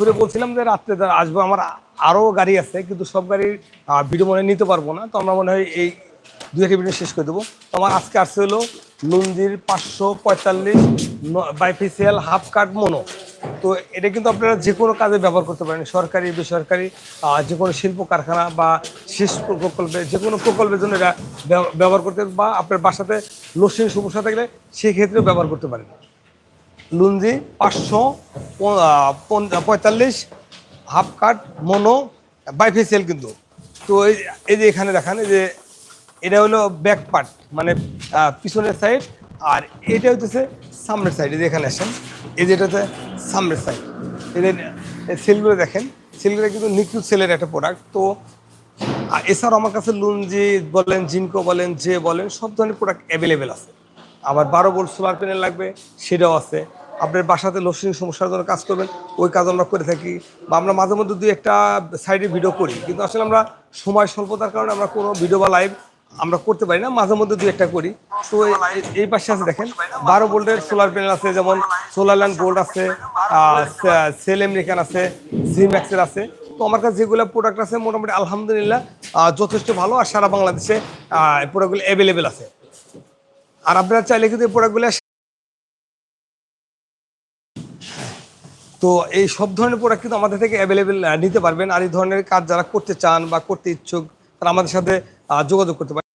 ঘুরে বলছিলাম যে রাত্রে আসব, আমার আরও গাড়ি আছে, কিন্তু সব গাড়ির ভিডিও মনে নিতে পারব না, তো আমরা মনে হয় এই দুই একটা ভিডিও শেষ করে দেবো। তো আমার আজকে আসছে হলো লুঞ্জির পাঁচশো পঁয়তাল্লিশ বাইফেসিয়াল হাফ কাট মনো। তো এটা কিন্তু আপনারা যে কোনো কাজে ব্যবহার করতে পারেন, সরকারি, বেসরকারি যে কোনো শিল্প কারখানা বা শেষ প্রকল্পে, যে কোনো প্রকল্পের জন্য এটা ব্যব- ব্যবহার করতে বা আপনার বাসাতে লোডশেডিং সমস্যা থাকলে সেই ক্ষেত্রেও ব্যবহার করতে পারেন। লুঞ্জি, পাঁচশো পঁয়তাল্লিশ, হাফ কাট, মনো, বাইফেসিয়াল কিন্তু। তো এই যে এখানে দেখান যে এটা হলো ব্যাক পার্ট মানে পিছনের সাইড আর এটা হচ্ছে সামনের সাইড এই যে এখানে আসেন, এই যে এটা হচ্ছে সামনের সাইড এদের সেলগুলো দেখেন সেলগুলো কিন্তু নিখুঁত সেলের একটা প্রোডাক্ট তো এছাড়াও আমার কাছে লুঞ্জি বলেন, জিনকো বলেন, যে বলেন, সব ধরনের প্রোডাক্ট অ্যাভেলেবেল আছে। আবার বারো ভোল্ট সোলার প্যানেল লাগবে, সেটাও আছে। আপনার বাসাতে লোডশেডিং সমস্যার জন্য কাজ করবেন, ওই কাজ আমরা করে থাকি বা আমরা মাঝে মধ্যে দুই একটা সাইডে ভিডিও করি। কিন্তু আসলে আমরা সময় স্বল্পতার কারণে আমরা কোনো ভিডিও বা লাইভ আমরা করতে পারি না, মাঝে মধ্যে দুই একটা করি। তো এই- পাশে আছে দেখেন, বারো ভোল্টের সোলার প্যানেল আছে, যেমন সোলার ল্যান্ড গোল্ড আছে সেল আমেরিকান আছে জিম্যাক্সের আছে। তো আমার কাছে যেগুলো প্রোডাক্ট আছে, মোটামুটি আলহামদুলিল্লাহ যথেষ্ট ভালো আর সারা বাংলাদেশে প্রোডাক্টগুলো অ্যাভেলেবেল আছে। আর আপনারা চাইলে কিন্তু এই প্রোডাক্টগুলো তো এই সব ধরনের প্রোডাক্ট কিন্তু আমাদের থেকে অ্যাভেলেবেল নিতে পারবেন। আর এই ধরনের কাজ যারা করতে চান বা করতে ইচ্ছুক, তারা আমাদের সাথে যোগাযোগ করতে পারেন।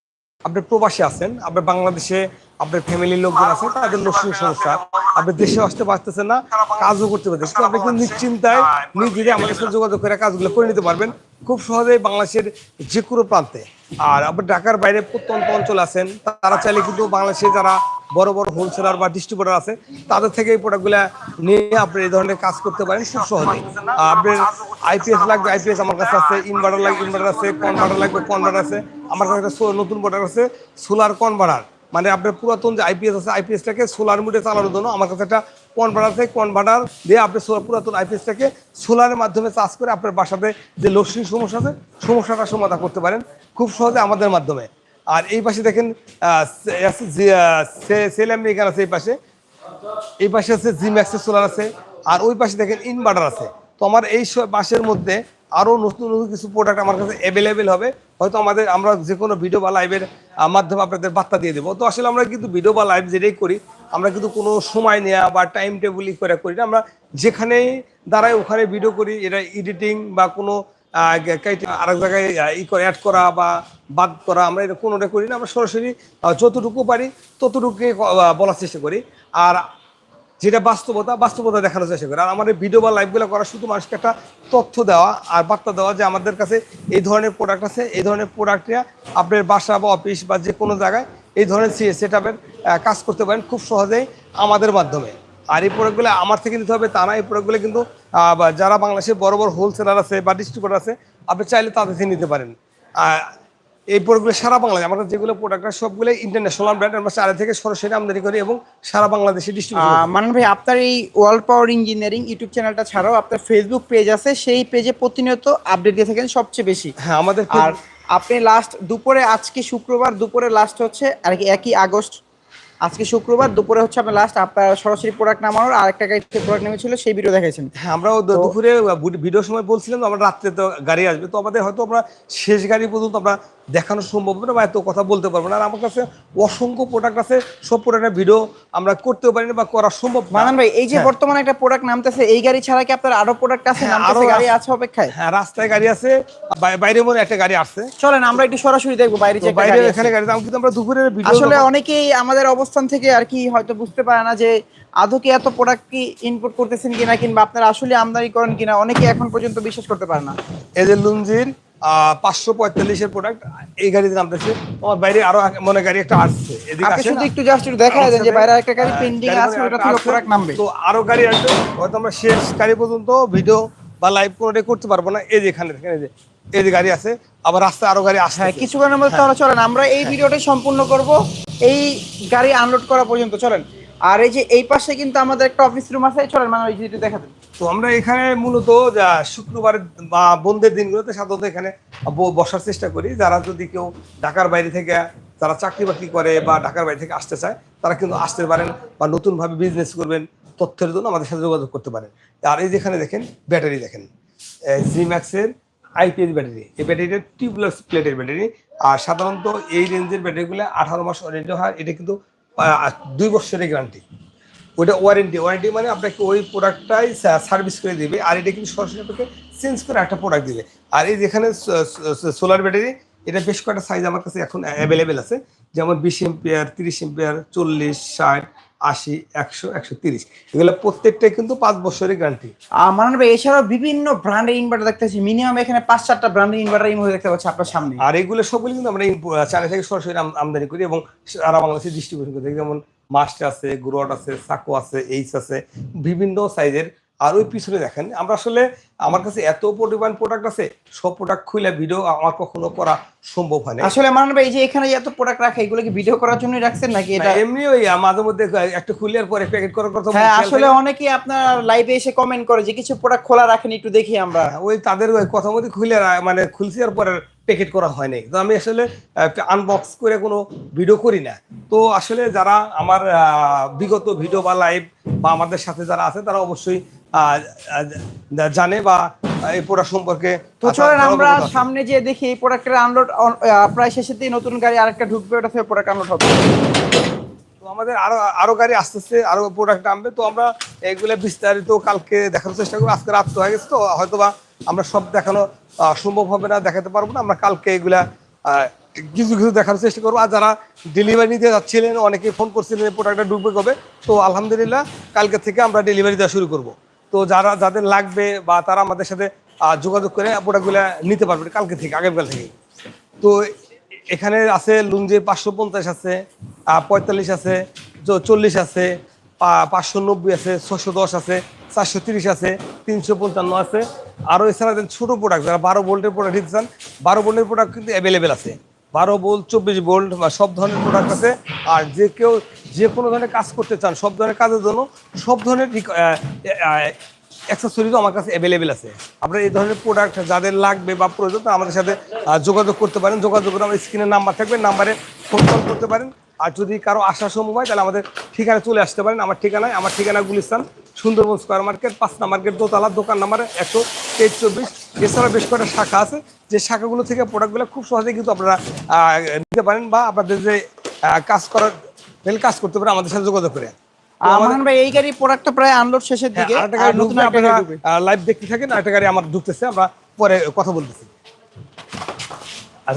আপনি প্রবাসী আছেন আপনার বাংলাদেশে, আপনার ফ্যামিলির লোকজন আছে, তাদের লক্ষ্মী সমস্যা। আপনি দেশে আসতে পারতেছেন না, কাজও করতে পারতেছেন। আপনি কিন্তু নিশ্চিন্তায় নিজে আমাদের সাথে যোগাযোগ করে কাজগুলো করে নিতে পারবেন। খুব সহজেই বাংলাদেশের যে কোনো প্রান্তে। আর আপনার ঢাকার বাইরে প্রত্যন্ত অঞ্চল আছেন, তারা চাইলে কিন্তু বাংলাদেশে যারা বড় বড় হোলসেলার বা ডিস্ট্রিবিউটার আছে, তাদের থেকে এই প্রোডাক্টগুলো নিয়ে আপনি এই ধরনের কাজ করতে পারেন খুব সহজেই আপনার আইপিএস লাগবে আইপিএস আমার কাছে আছে ইনভার্টার লাগবে ইনভার্টার আছে কনভার্টার লাগবে কনভার্টার আছে। আমার কাছে একটা নতুন প্রোডাক্ট আছে সোলার কনভার্টার মানে আপনার পুরাতন যে আইপিএস আছে আইপিএসটাকে সোলার মুডে চালানোর জন্য আমার কাছে একটা কনভার্টার আছে কনভার্টার দিয়ে আপনি পুরাতন আইপিএসটাকে সোলারের মাধ্যমে চার্জ করে আপনার বাসাতে যে লোডশেডিং সমস্যা আছে, সমস্যাটা সমাধান করতে পারেন খুব সহজে আমাদের মাধ্যমে। আর এই পাশে দেখেন সেল আমেরিকান আছে এই পাশে। এই পাশে আছে জি ম্যাক্সের সোলার আছে। আর ওই পাশে দেখেন ইনভার্টার আছে। তো আমার এই বাসের মধ্যে আরও নতুন নতুন কিছু প্রোডাক্ট আমার কাছে অ্যাভেলেবেল হবে। হয়তো আমাদের, আমরা যে কোনো ভিডিও বা লাইভের মাধ্যমে আপনাদের বার্তা দিয়ে দেবো। তো আসলে আমরা কিন্তু ভিডিও বা লাইভ যেটাই করি, আমরা কিন্তু কোনো সময় নেওয়া বা টাইম টেবিল করে করি না। আমরা যেখানেই দাঁড়াই ওখানে ভিডিও করি। এটা এডিটিং বা কোনো আরেক জায়গায় ই করে অ্যাড করা বা বাদ করা, আমরা এটা কোনোটা করি না, আমরা সরাসরি যতটুকু পারি ততটুকুই বলার চেষ্টা করি। আর যেটা বাস্তবতা বাস্তবতা দেখানোর চেষ্টা করি। আর আমাদের ভিডিও বা লাইভগুলো করা শুধু মানুষকে একটা তথ্য দেওয়া আর বার্তা দেওয়া যে আমাদের কাছে এই ধরনের প্রোডাক্ট আছে, এই ধরনের প্রোডাক্টটা আপনার বাসা বা অফিস বা যে কোনো জায়গায় এই ধরনের সেট কাজ করতে পারেন খুব সহজেই আমাদের মাধ্যমে। আর এই প্রোডাক্টগুলো আমার থেকে নিতে হবে তা না এই প্রোডাক্টগুলো কিন্তু যারা বাংলাদেশের বড় বড় হোলসেলার আছে বা ডিস্ট্রিবিউটার আছে আপনি চাইলে তাদের থেকে নিতে পারেন। এই প্রোডাক্টগুলো সারা বাংলাদেশ আমাদের যেগুলো প্রোডাক্ট আছে সবগুলো ইন্টারন্যাশনাল ব্র্যান্ড আমরা চারে থেকে সরাসরি আমদানি করি এবং সারা বাংলাদেশে ডিস্ট্রিবিউট মান্নান ভাই আপনার এই ওয়ার্ল্ড পাওয়ার ইঞ্জিনিয়ারিং ইউটিউব চ্যানেলটা ছাড়াও আপনার ফেসবুক পেজ আছে সেই পেজে প্রতিনিয়ত আপডেট দিয়ে থাকেন সবচেয়ে বেশি। হ্যাঁ আমাদের আর আপনি লাস্ট দুপুরে আজকে শুক্রবার দুপুরে লাস্ট হচ্ছে আর কি একই আগস্ট আজকে শুক্রবার দুপুরে হচ্ছে আপনার লাস্ট আপনার সরাসরি প্রোডাক্ট নামানোর আর একটা গাড়ি থেকে প্রোডাক্ট নেমেছিল সেই ভিডিও দেখাইছেন। হ্যাঁ আমরাও দুপুরে ভিডিওর সময় বলছিলাম আমরা রাত্রে তো গাড়ি আসবে তো আমাদের হয়তো আমরা শেষ গাড়ি পর্যন্ত আমরা দেখানো সম্ভব হবে না বা এত কথা বলতে পারব না। আর আমার কাছে অসংখ্য প্রোডাক্ট আছে সব প্রোডাক্টের ভিডিও আমরা করতেও পারি না বা করা সম্ভব মানান ভাই এই যে হ্যাঁ। বর্তমানে একটা প্রোডাক্ট নামতেছে এই গাড়ি ছাড়া কি আপনার আরও প্রোডাক্ট আছে? হ্যাঁ, আরও গাড়ি আছে। অপেক্ষায়? হ্যাঁ রাস্তায় গাড়ি আছে বাইরে মনে একটা গাড়ি আসছে। চলেন আমরা একটু সরাসরি দেখব বাইরে যে বাইরে এখানে গাড়ি দাম কিন্তু আমরা দুপুরের ভিডিও আসলে অনেকেই আমাদের অবস্থান থেকে আর কি হয়তো বুঝতে পারে না যে আদৌ কি এত প্রোডাক্ট কি ইনপুট করতেছেন কিনা কিংবা আপনারা আসলে আমদানি করেন কিনা অনেকে এখন পর্যন্ত বিশ্বাস করতে পারে না। এই যে লুঞ্জির পাঁচশো পঁয়তাল্লিশের প্রোডাক্ট এই গাড়িতে নামতেছে। তোমার বাইরে আরও মনে গাড়ি একটা আসছে। এদিকে আসে শুধু একটু জাস্ট একটু দেন যে বাইরে একটা গাড়ি হ্যাঁ, পেন্ডিং আছে ওটা থেকে প্রোডাক্ট নামবে। তো আরও গাড়ি আসবে। হয়তো আমরা শেষ গাড়ি পর্যন্ত ভিডিও বা লাইভ কোনোটাই করতে পারব না। এই যে এখানে এই যে এই যে গাড়ি আছে। আবার রাস্তায় আরও গাড়ি আসছে হ্যাঁ কিছুক্ষণের মধ্যে তাহলে চলেন আমরা এই ভিডিওটাই সম্পূর্ণ করব। এই গাড়ি আনলোড করা পর্যন্ত চলেন। আর এই যে এই পাশে কিন্তু আমাদের একটা অফিস রুম আছে। চলেন মানে ওই ভিডিও দেখাতেন তো আমরা এখানে মূলত যা শুক্রবার বা বন্ধের দিনগুলোতে সাধারণত এখানে বসার চেষ্টা করি। যারা যদি কেউ ঢাকার বাইরে থেকে যারা চাকরি বাকরি করে বা ঢাকার বাইরে থেকে আসতে চায়, তারা কিন্তু আসতে পারেন বা নতুনভাবে বিজনেস করবেন, তথ্যের জন্য আমাদের সাথে যোগাযোগ করতে পারেন। আর এই যেখানে দেখেন, ব্যাটারি দেখেন। জিম্যাক্সের আইপিএস ব্যাটারি। এই ব্যাটারিটা টিউবলেস প্লেটের ব্যাটারি। আর সাধারণত এই রেঞ্জের ব্যাটারিগুলো আঠারো মাস ওয়ারেন্টি হয়। এটা কিন্তু দুই বছরের গ্যারান্টি ওটা ওয়ারেন্টি ওয়ারেন্টি মানে আপনাকে ওই প্রোডাক্টটাই সার্ভিস করে দিবে আর এটা কিন্তু সরাসরি আপনাকে চেঞ্জ করে একটা প্রোডাক্ট দিবে। আর এই যেখানে সোলার ব্যাটারি এটা বেশ কয়েকটা সাইজ আমার কাছে এখন অ্যাভেলেবেল আছে। যেমন বিশ এম্পিয়ার তিরিশ এম্পিয়ার চল্লিশ ষাট আশি একশো একশো তিরিশ। এগুলো প্রত্যেকটাই কিন্তু পাঁচ বছরের গ্যারান্টি আমার এছাড়াও বিভিন্ন ব্র্যান্ডের ইনভার্টার দেখতেছি মিনিমাম এখানে পাঁচ চারটা ব্র্যান্ডের ইনভার্টার এই দেখতে পাচ্ছি আপনার সামনে। আর এগুলো সবগুলো কিন্তু আমরা চায়না থেকে সরাসরি আম- আমদানি করি এবং সারা বাংলাদেশে ডিস্ট্রিবিউশন করি যেমন মাস্টার আছে গুরট আছে সাকো আছে এইচ আছে বিভিন্ন সাইজের। আর ওই পিছনে দেখেন আমরা আসলে আমার কাছে এত পরিমাণ প্রোডাক্ট আছে সব প্রোডাক্ট খুলে ভিডিও আমার কখনো করা সম্ভব হয় না আসলে মান ভাই এই যে এখানে এত প্রোডাক্ট রাখে এগুলো কি ভিডিও করার জন্যই রাখছেন নাকি এটা? এমনি ওই মাঝে মধ্যে একটা খুলে আর পরে প্যাকেট করার কথা হ্যাঁ আসলে অনেকেই আপনার লাইভে এসে কমেন্ট করে যে কিছু প্রোডাক্ট খোলা রাখেন একটু দেখি আমরা। হ্যাঁ, ওই তাদের ওই কথা মতো খুলে মানে খুলছি আর পরে প্যাকেট করা হয় নাই। তো আমি আসলে আনবক্স করে কোনো ভিডিও করি না। তো আসলে যারা আমার বিগত ভিডিও বা লাইভ বা আমাদের সাথে যারা আছে তারা অবশ্যই জানে বা এই প্রোডাক্ট সম্পর্কে তো আচ্ছা, চলেন আমরা সামনে যে দেখি এই প্রোডাক্টের আনলোড প্রায় শেষের দিকে নতুন গাড়ি আরেকটা ঢুকবে ওটা থেকে প্রোডাক্ট আনলোড হবে। তো আমাদের আরও আরও গাড়ি আস্তে আস্তে আরও প্রোডাক্ট আনবে তো আমরা এগুলো বিস্তারিত কালকে দেখানোর চেষ্টা করব। আজকে রাত হয়ে গেছে, তো হয়তো বা আমরা সব দেখানো সম্ভব হবে না, দেখাতে পারব না। আমরা কালকে এগুলা কিছু কিছু দেখানোর চেষ্টা করব। আর যারা ডেলিভারি নিতে যাচ্ছিলেন অনেকে ফোন করছিলেন প্রোডাক্টটা ঢুকবে কবে? তো আলহামদুলিল্লাহ, কালকে থেকে আমরা ডেলিভারি দেওয়া শুরু করব। তো যারা, যাদের লাগবে বা তারা আমাদের সাথে যোগাযোগ করে প্রোডাক্টগুলো নিতে পারবে কালকে থেকে আগামীকাল থেকে তো এখানে আছে লুঞ্জে পাঁচশো পঞ্চাশ আছে পঁয়তাল্লিশ আছে চল্লিশ আছে পাঁচশো নব্বই আছে ছশো দশ আছে, চারশো তিরিশ আছে, তিনশো পঞ্চান্ন আছে। আরও এছাড়া ছোটো প্রোডাক্ট যারা বারো ভোল্টের প্রোডাক্ট দিতে চান, বারো ভোল্টের প্রোডাক্ট কিন্তু অ্যাভেলেবেল আছে। বারো ভোল্ট চব্বিশ ভোল্ট বা সব ধরনের প্রোডাক্ট আছে। আর যে কেউ যে কোনো ধরনের কাজ করতে চান, সব ধরনের কাজের জন্য সব ধরনের অ্যাক্সেসরিজও আমার কাছে অ্যাভেলেবেল আছে। আপনার এই ধরনের প্রোডাক্ট যাদের লাগবে বা প্রয়োজন তারা আমাদের সাথে যোগাযোগ করতে পারেন। যোগাযোগ করে আমার স্ক্রিনের নাম্বার থাকবে নাম্বারে ফোন কল করতে পারেন। আর যদি কারও আসার সম্ভব হয়, তাহলে আমাদের ঠিকানা চলে আসতে পারেন। আমার ঠিকানায়, আমার ঠিকানা গুলিস্তান, সুন্দরবন স্কোয়ার মার্কেট পাঁচ মার্কেট দোতলা, দোকান নাম্বার একশো তেইশ চব্বিশ। এছাড়া বেশ কয়েকটা শাখা আছে। যে শাখাগুলো থেকে প্রোডাক্টগুলো খুব সহজে কিন্তু আপনারা নিতে পারেন বা আপনাদের যে কাজ করার কাজ করতে পারেন, আমাদের সাথে যোগাযোগ করে। তো আমাদের- আমার ভাই এই গাড়ি প্রোডাক্টটা প্রায় আনলোড শেষের হ্যাঁ, দিকে। আরেকটা গাড়ি নতুন একটা আপনারা লাইভ দেখতে থাকেন আরেকটা গাড়ি আমার ঢুকতেছে আমরা পরে কথা বলতেছি। আর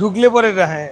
ঢুকলে পরে এটা হ্যাঁ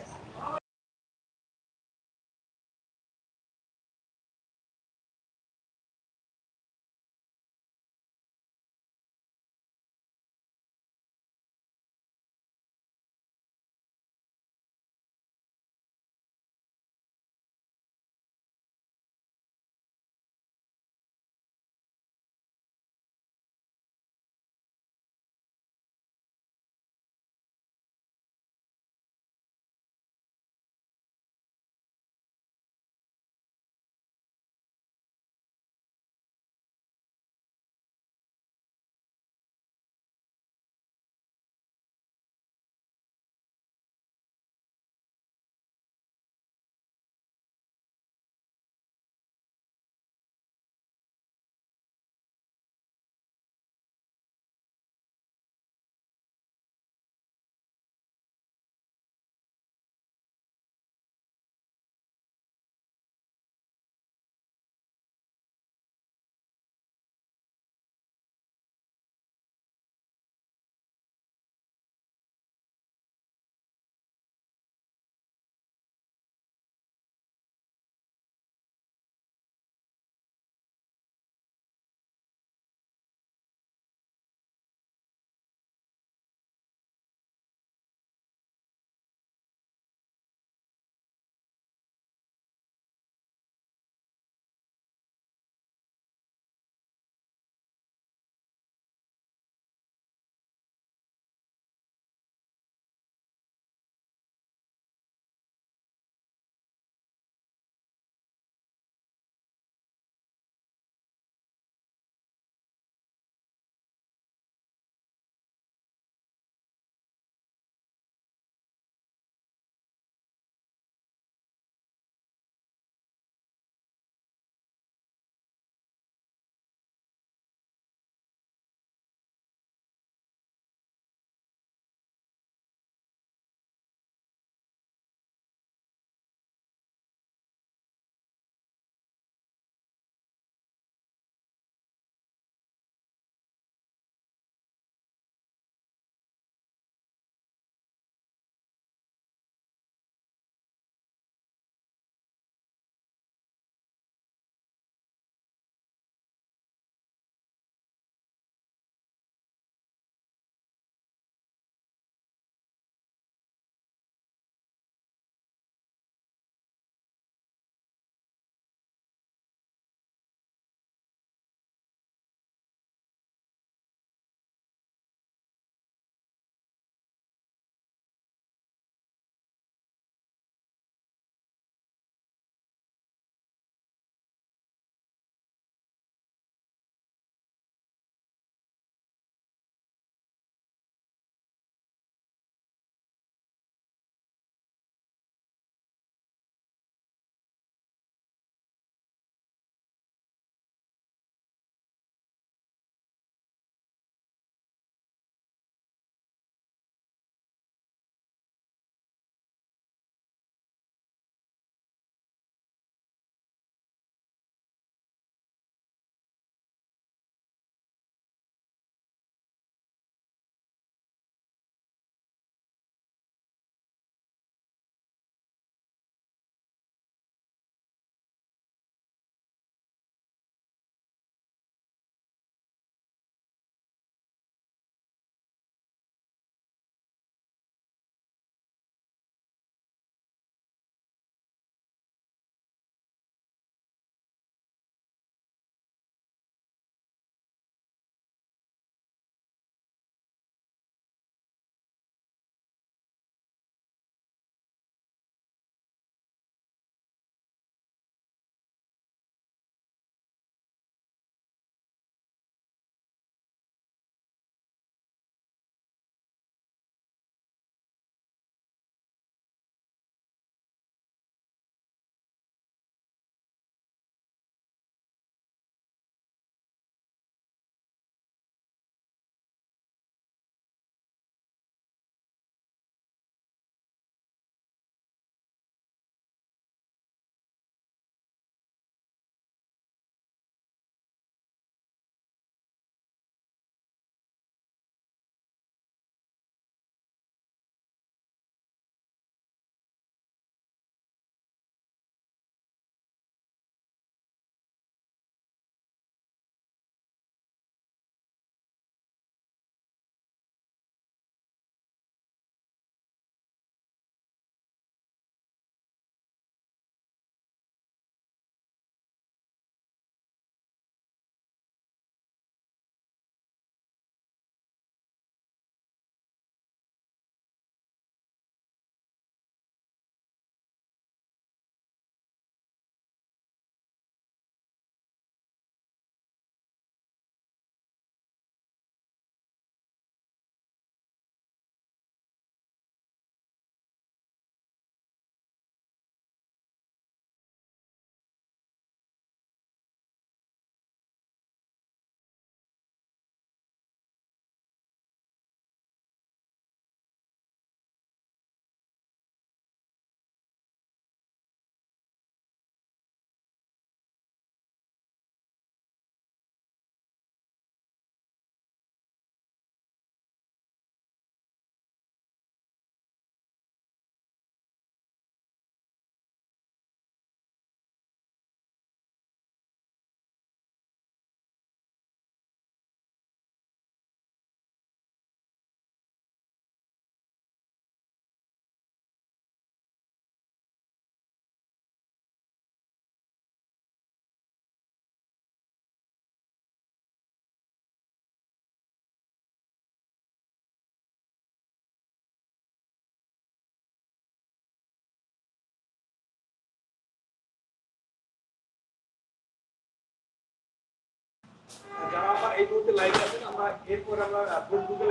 আছেন আমরা এরপর আমরা ফেসবুকে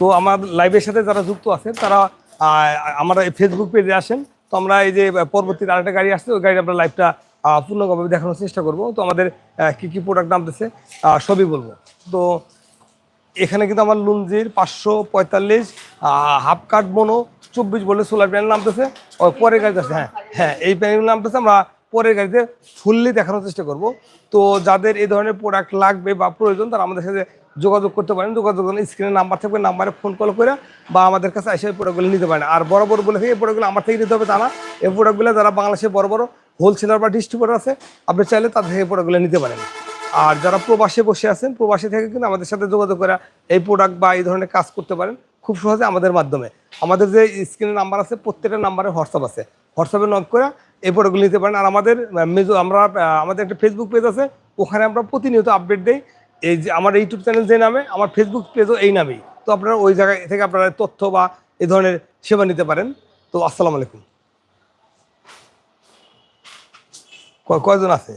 তো আমার লাইভের সাথে যারা যুক্ত আছে তারা আমরা ফেসবুক পেজে আসেন। তো আমরা এই যে, পরবর্তীতে আরেকটা গাড়ি আসছে, ওই গাড়ি আমরা লাইভটা পূর্ণভাবে দেখানোর চেষ্টা করব। তো আমাদের কি কি প্রোডাক্ট নামতেছে সবই বলব। তো এখানে কিন্তু আমার লুঞ্জির পাঁচশো পঁয়তাল্লিশ হাফ কাট মনো চব্বিশ বলে সোলার প্যানেল নামতেছে। ও পরের গাড়িতে আছে হ্যাঁ হ্যাঁ এই প্যানেল নামতেছে, আমরা পরের গাড়িতে ফুললি দেখানোর চেষ্টা করব। তো যাদের এই ধরনের প্রোডাক্ট লাগবে বা প্রয়োজন, তারা আমাদের সাথে যোগাযোগ করতে পারেন। যোগাযোগ স্ক্রিনে নাম্বার থাকবে নাম্বারে ফোন কল করে বা আমাদের কাছে এসে প্রোডাক্টগুলো নিতে পারেন। আর বড় বড় বলে এই প্রোডাক্টগুলো আমার থেকে নিতে হবে তা না। এই প্রোডাক্টগুলো যারা বাংলাদেশে বড় বড় হোলসেলার বা ডিস্ট্রিবিউটার আছে, আপনি চাইলে তাদের থেকে প্রোডাক্টগুলো নিতে পারেন। আর যারা প্রবাসে বসে আছেন, প্রবাসী থেকে কিন্তু আমাদের সাথে যোগাযোগ করে এই প্রোডাক্ট বা এই ধরনের কাজ করতে পারেন খুব সহজে আমাদের মাধ্যমে। আমাদের যে স্ক্রিনে নাম্বার আছে, প্রত্যেকটা নাম্বারে হোয়াটসঅ্যাপ আছে। হোয়াটসঅ্যাপে নক করে এই প্রোডাক্টগুলো নিতে পারেন। আর আমাদের মেজো আমরা আমাদের একটা ফেসবুক পেজ আছে, ওখানে আমরা প্রতিনিয়ত আপডেট দিই। এই যে আমার ইউটিউব চ্যানেল যে নামে, আমার ফেসবুক পেজও এই নামেই। তো আপনারা ওই জায়গায় থেকে আপনারা তথ্য বা এই ধরনের সেবা নিতে পারেন। তো আসসালামু আলাইকুম। ক- কয়জন আছে